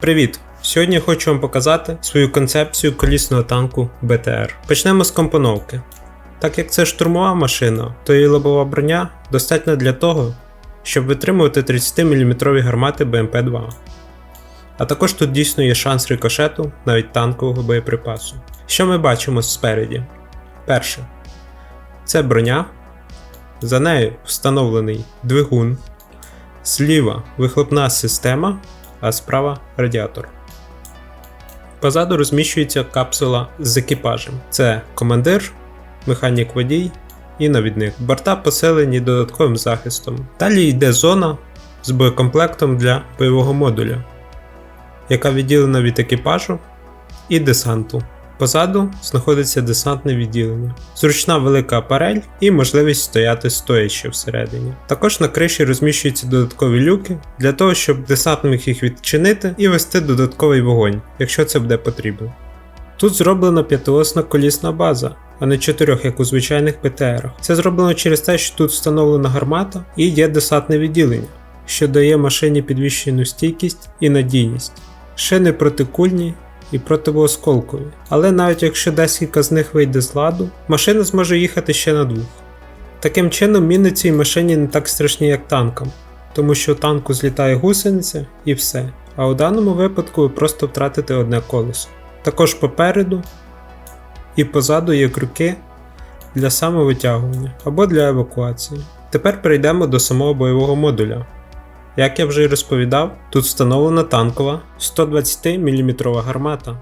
Привіт! Сьогодні я хочу вам показати свою концепцію колісного танку БТР. Почнемо з компоновки. Так як це штурмова машина, то її лобова броня достатня для того, щоб витримувати 30-мм гармати БМП-2. А також тут дійсно є шанс рикошету навіть танкового боєприпасу. Що ми бачимо спереді? Перше. Це броня. За нею встановлений двигун. Зліва вихлопна система, а справа радіатор. Позаду розміщується капсула з екіпажем. Це командир, механік водій і навідник. Борта поселені додатковим захистом. Далі йде зона з боєкомплектом для бойового модуля, яка відділена від екіпажу і десанту. Позаду знаходиться десантне відділення, зручна велика апарель і можливість стояти стоячи всередині. Також на криші розміщуються додаткові люки для того, щоб десант їх відчинити і вести додатковий вогонь, якщо це буде потрібно. Тут зроблена п'ятиосна колісна база, а не чотирьох, як у звичайних ПТРах. Це зроблено через те, що тут встановлена гармата і є десантне відділення, що дає машині підвищену стійкість і надійність. Шини протикульні і противоосколкові. Але навіть якщо декілька з них вийде з ладу, машина зможе їхати ще на двох. Таким чином, міни цій машині не так страшні, як танкам, тому що у танку злітає гусениця і все. А у даному випадку ви просто втратите одне колесо. Також попереду і позаду є крюки для самовитягування або для евакуації. Тепер перейдемо до самого бойового модуля. Як я вже й розповідав, тут встановлена танкова 120 мм гармата.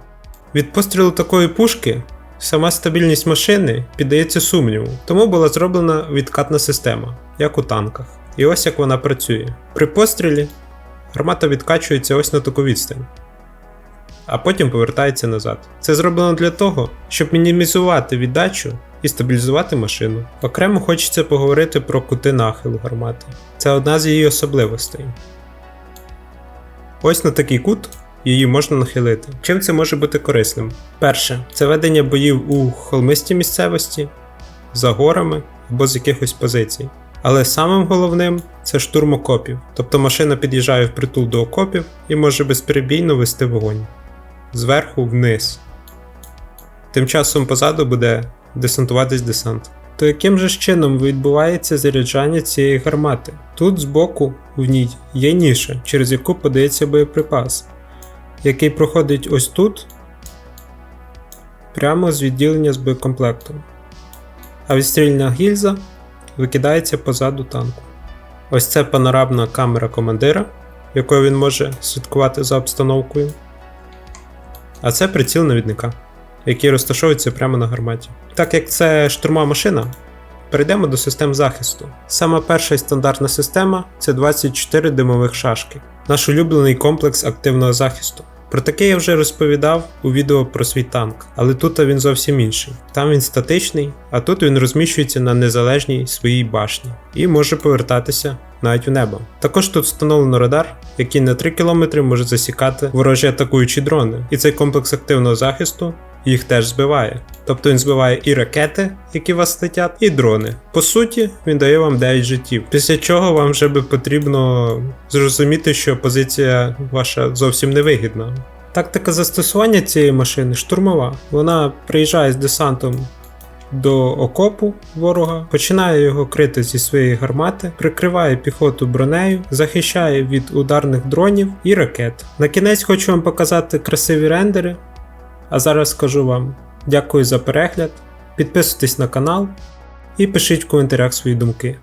Від пострілу такої пушки сама стабільність машини піддається сумніву, тому була зроблена відкатна система, як у танках. І ось як вона працює. При пострілі гармата відкачується ось на таку відстань, а потім повертається назад. Це зроблено для того, щоб мінімізувати віддачу і стабілізувати машину. Окремо хочеться поговорити про кути нахилу гармати. Це одна з її особливостей. Ось на такий кут її можна нахилити. Чим це може бути корисним? Перше, це ведення боїв у холмистій місцевості, за горами або з якихось позицій. Але самим головним це штурм окопів, тобто машина під'їжджає впритул до окопів і може безперебійно вести вогонь зверху вниз. Тим часом позаду буде десантуватись десант. То яким же чином відбувається заряджання цієї гармати? Тут збоку в ній є ніша, через яку подається боєприпас, який проходить ось тут, прямо з відділення з боєкомплектом. А відстрільна гільза викидається позаду танку. Ось це панорамна камера командира, якою він може слідкувати за обстановкою. А це приціл навідника який розташовується прямо на гарматі. Так як це штурмова машина, перейдемо до систем захисту. Сама перша і стандартна система це 24 димових шашки, наш улюблений комплекс активного захисту. Про таке я вже розповідав у відео про свій танк, але тут він зовсім інший. Там він статичний, а тут він розміщується на незалежній своїй башні і може повертатися навіть в небо. Також тут встановлено радар, який на 3 км може засікати ворожі атакуючі дрони, і цей комплекс активного захисту їх теж збиває. Тобто він збиває і ракети, які вас летять, і дрони. По суті, він дає вам 9 життів. Після чого вам вже би потрібно зрозуміти, що позиція ваша зовсім невигідна. Тактика застосування цієї машини штурмова. Вона приїжджає з десантом до окопу ворога, починає його крити зі своєї гармати, прикриває піхоту бронею, захищає від ударних дронів і ракет. На кінець хочу вам показати красиві рендери. А зараз скажу вам дякую за перегляд, підписуйтесь на канал і пишіть в коментарях свої думки.